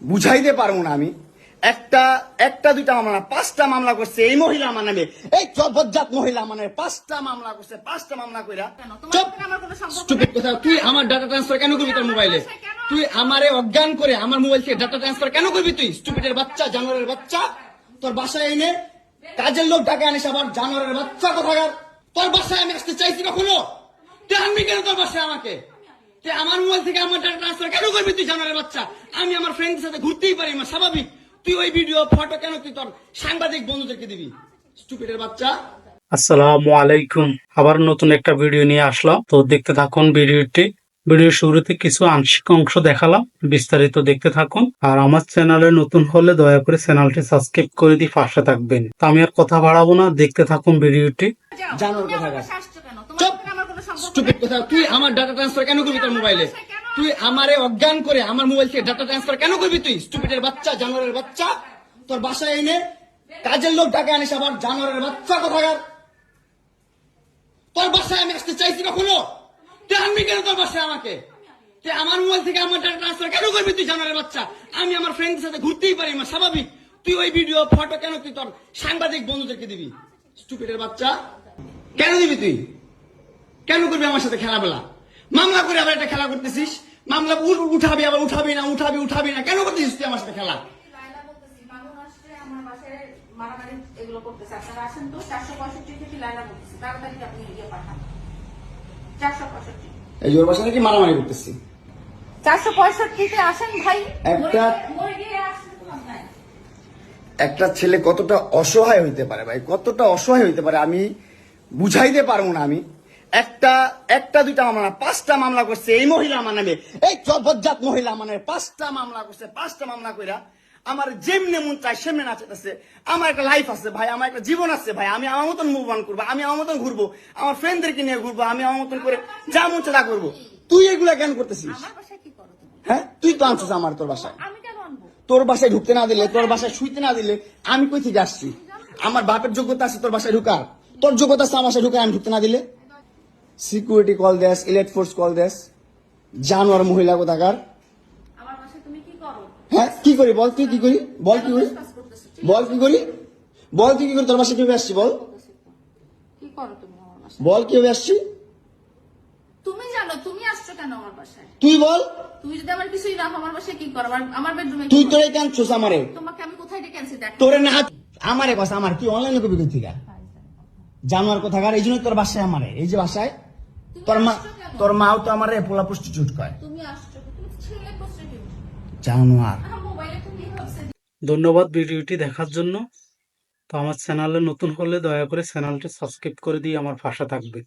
বুঝাইতে পারব না আমি। একটা একটা দুইটা মামলা না, পাঁচটা মামলা করছে এই মহিলা আমার নামে। এই জবজ্জাত মহিলা আমার নামে পাঁচটা মামলা করছে পাঁচটা মামলা কইরা। চুপ স্টুপিড কথা তুই আমার ডাটা ট্রান্সফার কেন করবি তোর মোবাইলে তুই আমারে অজ্ঞান করে আমার মোবাইল থেকে ডাটা ট্রান্সফার কেন করবি তুই? স্টুপিডের বাচ্চা জানোয়ারের বাচ্চা। তোর বাসায় এনে কাজের লোক ডাকে আনিস আবার জানোয়ারের বাচ্চা কোথাকার? তোর বাসায় আমি আসতে চাইছি কখনো? তুই আনবি কেন তোর বাসায় আমাকে? তুই আমার মোবাইল থেকে আমার ডাটা ট্রান্সফার কেন করবি তুই জানোয়ারের বাচ্চা? আমি আমার ফ্রেন্ডের সাথে ঘুরতেই পারি না স্বাভাবিক। তুই ওই ভিডিও ফটো কেন তুই তোর সাংবাদিক বন্ধুদেরকে দিবি? স্টুপিডের বাচ্চা। আসসালামু আলাইকুম। আবার নতুন একটা ভিডিও নিয়ে আসলাম। তো দেখতে থাকুন ভিডিওটি ভিডিওর শুরুতে কিছু আংশিক অংশ দেখালাম বিস্তারিত দেখতে থাকুন। আর আমার চ্যানেলে নতুন হলে দয়া করে চ্যানেলটি সাবস্ক্রাইব করে দিয়ে পাশে থাকবেন। তো আমি আর কথা বাড়াবো না দেখতে থাকুন ভিডিওটি যাও, জানোয়ার স্টুপিড কথা, তুই আমার ডাটা ট্রান্সফার কেন করবি তোর মোবাইলে তুই আমারে অজ্ঞান করে আমার মোবাইল থেকে ডাটা ট্রান্সফার কেন করবি তুই? স্টুপিডের বাচ্চা, জানোয়ারের বাচ্চা, তোর বাসায় এনে কাজের লোক ডাকে আনিস আবার জানোয়ারের বাচ্চা কোথাকার? তোর বাসায় আমি আসতে চাইছি কখনো? তুই আনবি কেন তোর বাসায় আমাকে? তুই আমার মোবাইল থেকে আমার ডাটা ট্রান্সফার কেন করবি তুই, জানোয়ারের বাচ্চা? আমি আমার ফ্রেন্ডের সাথে ঘুরতেই পারি না, স্বাভাবিক। তুই ওই ভিডিও ফটো কেন তুই তোর সাংবাদিক বন্ধুদেরকে দিবি? স্টুপিডের বাচ্চা, কেন দিবি তুই? কেন করবি আমার সাথে খেলাবেলা মামলা করে আবার একটা খেলা করতেছিস মামলা উঠাবি আবার উঠাবি না উঠাবি উঠাবি না কেন করতেছিস তুই আমার সাথে খেলা মারামারি করতেছে। আপনারা আসেন তো, 465 থেকে লায়লা বলতেছি। তাড়াতাড়ি আপনি পাঠান। 465 এই জোর বাসা নাকি মারামারি করতেছি 465 তে আসেন ভাই একটা-। একটা ছেলে কতটা অসহায় হইতে পারে ভাই কতটা অসহায় হইতে পারে আমি বুঝাইতে পারব না আমি একটা একটা দুইটা মামলা না, পাঁচটা মামলা করছে এই মহিলা আমার নামে। এই জবজ্জাত মহিলা আমার নামে পাঁচটা মামলা করছে পাঁচটা মামলা কইরা আমার যেমনে মন চায় সেমনে নাচাতেছে আমার একটা লাইফ আছে ভাই আমার একটা জীবন আছে ভাই আমি আমার মতন মুভ অন করব আমি আমার মতন ঘুরবো আমার ফ্রেন্ডদেরকে নিয়ে ঘুরবো আমি আমার মতন করে যা মন তা করব। তুই এগুলা কেন করতেছিস? হ্যাঁ? তুই তো আনছিস আমার তোর বাসায়? তোর বাসায় ঢুকতে না দিলে তোর বাসায় শুইতে না দিলে আমি কই থেকে আসছি? আমার বাপের যোগ্যতা আছে তোর বাসায় ঢুকার। তোর যোগ্যতা আছে আমার বাসায় ঢুকার আমি ঢুকতে না দিলে? সিকিউরিটি কল দেস ইলেট ফোর্স কল দেস। জানোয়ার মহিলা কোথাকার? আমার বাসায় তুমি কি করো? হ্যাঁ কি করি বল তুই কি করি? বল কি করি? বল কি করি? বল তুই কি করি? তোর বাসায় কীভাবে আসছি বল? বল কীভাবে আসছি? তুমি জানো তুমি আসছো কেন আমার বাসায়? তুই বল। তুমি যদি আমার কিছুই না আমার বাসায় কি করো? আমার- আমার বেডরুমে তুই তোরে কেন ছোস আমারে। তোমাকে আমি কোথায় ডেকে আনছি? দেখ। তোরে না আমারে কথা আমার কি অনলাইনে কবি কই থেকে জানোয়ার কোথাকার? এই জন্য তোর বাসায় আমারে। এই যে বাসায় তোর মা তোর মাও তো আমারে পোলা প্রস্টিটিউট করে তুমি আসছো তুমি ছেলে প্রস্টিটিউট জানোয়ার। আমার মোবাইলে তুমি ভাবছে? ধন্যবাদ ভিডিওটি দেখার জন্য। তো আমার চ্যানেলে নতুন হলে দয়া করে চ্যানেলটি সাবস্ক্রাইব করে দিয়ে আমার ভাষা থাকবে।